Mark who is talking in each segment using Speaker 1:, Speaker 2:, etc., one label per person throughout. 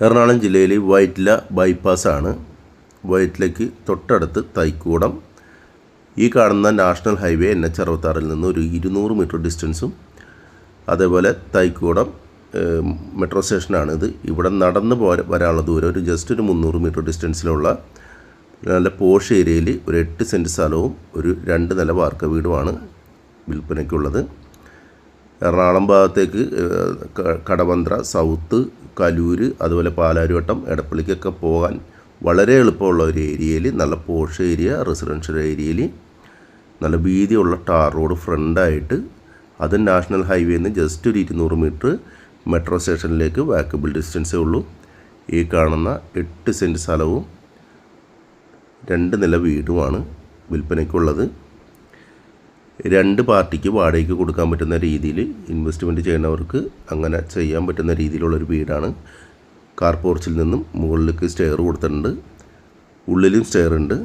Speaker 1: എറണാകുളം ജില്ലയിൽ വൈറ്റില ബൈപ്പാസാണ്. വൈറ്റിലയ്ക്ക് തൊട്ടടുത്ത് തൈക്കൂടം. ഈ കാണുന്ന നാഷണൽ ഹൈവേ എൻ എച്ച് അറുപത്താറിൽ നിന്ന് ഒരു ഇരുന്നൂറ് മീറ്റർ ഡിസ്റ്റൻസും അതേപോലെ തൈക്കൂടം മെട്രോ സ്റ്റേഷനാണ് ഇത്. ഇവിടെ നടന്ന് പോര വരാനുള്ള ദൂരം ഒരു ജസ്റ്റ് ഒരു മുന്നൂറ് മീറ്റർ ഡിസ്റ്റൻസിലുള്ള നല്ല പോഷ് ഏരിയയിൽ ഒരു എട്ട് സെന്റ് സ്ഥലവും ഒരു രണ്ട് നില വാർക്ക വീടുമാണ് വിൽപ്പനയ്ക്കുള്ളത്. എറണാകുളം ഭാഗത്തേക്ക് കടവന്ത്ര സൗത്ത് കലൂർ അതുപോലെ പാലാരിവട്ടം എടപ്പള്ളിക്കൊക്കെ പോകാൻ വളരെ എളുപ്പമുള്ള ഒരു ഏരിയയിൽ നല്ല പോഷ് ഏരിയ റെസിഡൻഷ്യൽ ഏരിയയിൽ നല്ല വീതിയുള്ള ടാർ റോഡ് ഫ്രണ്ടായിട്ട് അത് നാഷണൽ ഹൈവേയിൽ നിന്ന് ജസ്റ്റ് ഒരു ഇരുന്നൂറ് മീറ്റർ മെട്രോ സ്റ്റേഷനിലേക്ക് വാക്കബിൾ ഡിസ്റ്റൻസേ ഉള്ളൂ. ഈ കാണുന്ന എട്ട് സെന്റ് സ്ഥലവും രണ്ട് നില വീടുമാണ് വിൽപ്പനയ്ക്കുള്ളത്. രണ്ട് പാർട്ടിക്ക് വാടകയ്ക്ക് കൊടുക്കാൻ പറ്റുന്ന രീതിയിൽ ഇൻവെസ്റ്റ്മെന്റ് ചെയ്യുന്നവർക്ക് അങ്ങനെ ചെയ്യാൻ പറ്റുന്ന രീതിയിലുള്ളൊരു വീടാണ്. കാർ പോർച്ചിൽ നിന്നും മുകളിലേക്ക് സ്റ്റെയർ കൊടുത്തിട്ടുണ്ട്. ഉള്ളിലും സ്റ്റെയർ ഉണ്ട്.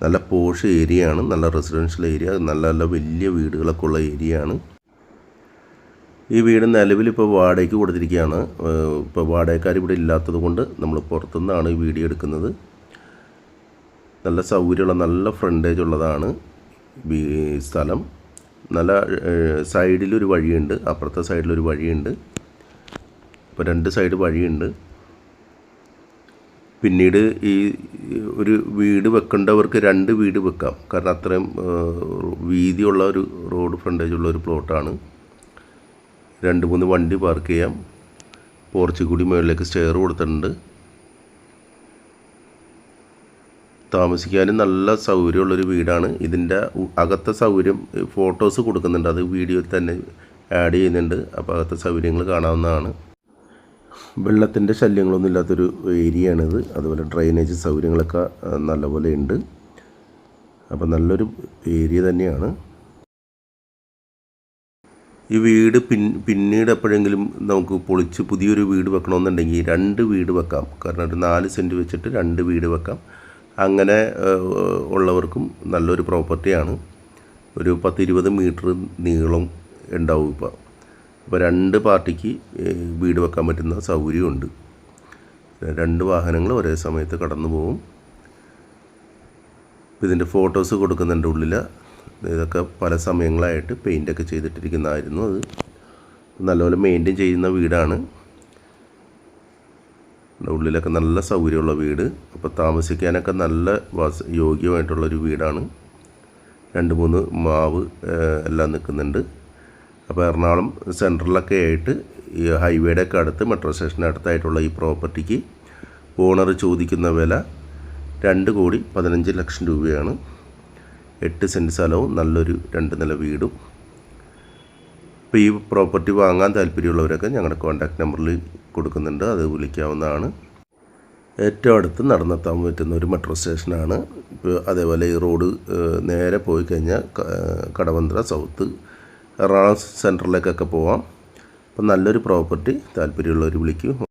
Speaker 1: നല്ല പോഷ് ഏരിയയാണ് നല്ല റെസിഡൻഷ്യൽ ഏരിയ നല്ല നല്ല വലിയ വീടുകളൊക്കെ ഉള്ള ഏരിയയാണ് ഈ വീട് നിലവിൽ ഇപ്പോൾ വാടകയ്ക്ക് കൊടുത്തിരിക്കുകയാണ്. ഇപ്പോൾ വാടകക്കാർ ഇവിടെ ഇല്ലാത്തത് കൊണ്ട് നമ്മൾ പുറത്തുനിന്നാണ് ഈ വീഡിയോ എടുക്കുന്നത്. നല്ല സൗകര്യമുള്ള നല്ല ഫ്രണ്ടേജ് ഉള്ളതാണ്. സ്ഥലം. നല്ല സൈഡിലൊരു വഴിയുണ്ട്. അപ്പുറത്തെ സൈഡിലൊരു വഴിയുണ്ട്. അപ്പോൾ രണ്ട് സൈഡ് വഴിയുണ്ട്. പിന്നീട് ഈ ഒരു വീട് വെക്കേണ്ടവർക്ക് രണ്ട് വീട് വെക്കാം. കാരണം അത്രയും വീതിയുള്ള ഒരു റോഡ് ഫ്രണ്ടേജ് ഉള്ള ഒരു പ്ലോട്ടാണ്. രണ്ട് മൂന്ന് വണ്ടി പാർക്ക് ചെയ്യാം. പോർച്ച് കൂടി മുകളിലേക്ക് സ്റ്റെയർ കൊടുത്തിട്ടുണ്ട്. താമസിക്കാനും നല്ല സൗകര്യമുള്ളൊരു വീടാണ്. ഇതിന്റെ അകത്തെ സൗകര്യം ഫോട്ടോസ് കൊടുക്കുന്നുണ്ട്. അത് വീഡിയോയിൽ തന്നെ ആഡ് ചെയ്യുന്നുണ്ട്. അപ്പോൾ അകത്തെ സൗകര്യങ്ങൾ കാണാവുന്നതാണ്. വെള്ളത്തിന്റെ ശല്യങ്ങളൊന്നും ഇല്ലാത്തൊരു ഏരിയയാണിത്. അതുപോലെ ഡ്രൈനേജ് സൗകര്യങ്ങളൊക്കെ നല്ലപോലെ ഉണ്ട്. അപ്പോൾ നല്ലൊരു ഏരിയ തന്നെയാണ്. ഈ വീട് പിൻ പിന്നീട് എപ്പോഴെങ്കിലും നമുക്ക് പൊളിച്ച് പുതിയൊരു വീട് വെക്കണമെന്നുണ്ടെങ്കിൽ രണ്ട് വീട് വെക്കാം. കാരണം ഒരു നാല് സെന്റ് വെച്ചിട്ട് രണ്ട് വീട് വെക്കാം. അങ്ങനെ ഉള്ളവർക്കും നല്ലൊരു പ്രോപ്പർട്ടിയാണ് ഒരു പത്തിരുപത് മീറ്റർ നീളം ഉണ്ടാവും ഇപ്പോൾ അപ്പോൾ രണ്ട് പാർട്ടിക്ക് വീട് വെക്കാൻ പറ്റുന്ന സൗകര്യമുണ്ട്. രണ്ട് വാഹനങ്ങൾ ഒരേ സമയത്ത് കടന്നു പോകും ഇതിന്റെ ഫോട്ടോസ് കൊടുക്കുന്നുണ്ട് ഉള്ളിൽ ഇതൊക്കെ പല സമയങ്ങളായിട്ട് പെയിന്റൊക്കെ ചെയ്തിട്ടിരിക്കുന്നതായിരുന്നു അത്. നല്ലപോലെ മെയിന്റെയിൻ ചെയ്യുന്ന വീടാണ്. ഉള്ളിലൊക്കെ നല്ല സൗകര്യമുള്ള വീട്. അപ്പോൾ താമസിക്കാനൊക്കെ നല്ല വാസ യോഗ്യമായിട്ടുള്ളൊരു വീടാണ്. രണ്ട് മൂന്ന് മാവ് എല്ലാം നിൽക്കുന്നുണ്ട്. അപ്പോൾ എറണാകുളം സെൻട്രലൊക്കെ ആയിട്ട് ഈ ഹൈവേയുടെ ഒക്കെ അടുത്ത് മെട്രോ സ്റ്റേഷന്റെ അടുത്തായിട്ടുള്ള ഈ പ്രോപ്പർട്ടിക്ക് ഓണർ ചോദിക്കുന്ന വില രണ്ട് കോടി പതിനഞ്ച് ലക്ഷം രൂപയാണ്. എട്ട് സെന്റ് സ്ഥലവും നല്ലൊരു രണ്ട് നില വീടും. ഇപ്പോൾ ഈ പ്രോപ്പർട്ടി വാങ്ങാൻ താല്പര്യമുള്ളവരൊക്കെ ഞങ്ങളുടെ കോൺടാക്ട് നമ്പറിൽ കൊടുക്കുന്നുണ്ട്. അത് വിളിക്കാവുന്നതാണ്. ഏറ്റവും അടുത്ത് നടന്നെത്താൻ പറ്റുന്ന ഒരു മെട്രോ സ്റ്റേഷനാണ് ഇപ്പോൾ അതേപോലെ ഈ റോഡ് നേരെ പോയി കഴിഞ്ഞാൽ കടവന്ത്ര സൗത്ത് എറണാകുളം സെന്ററിലേക്കൊക്കെ പോവാം. അപ്പം നല്ലൊരു പ്രോപ്പർട്ടി താല്പര്യമുള്ളവർ വിളിക്കും.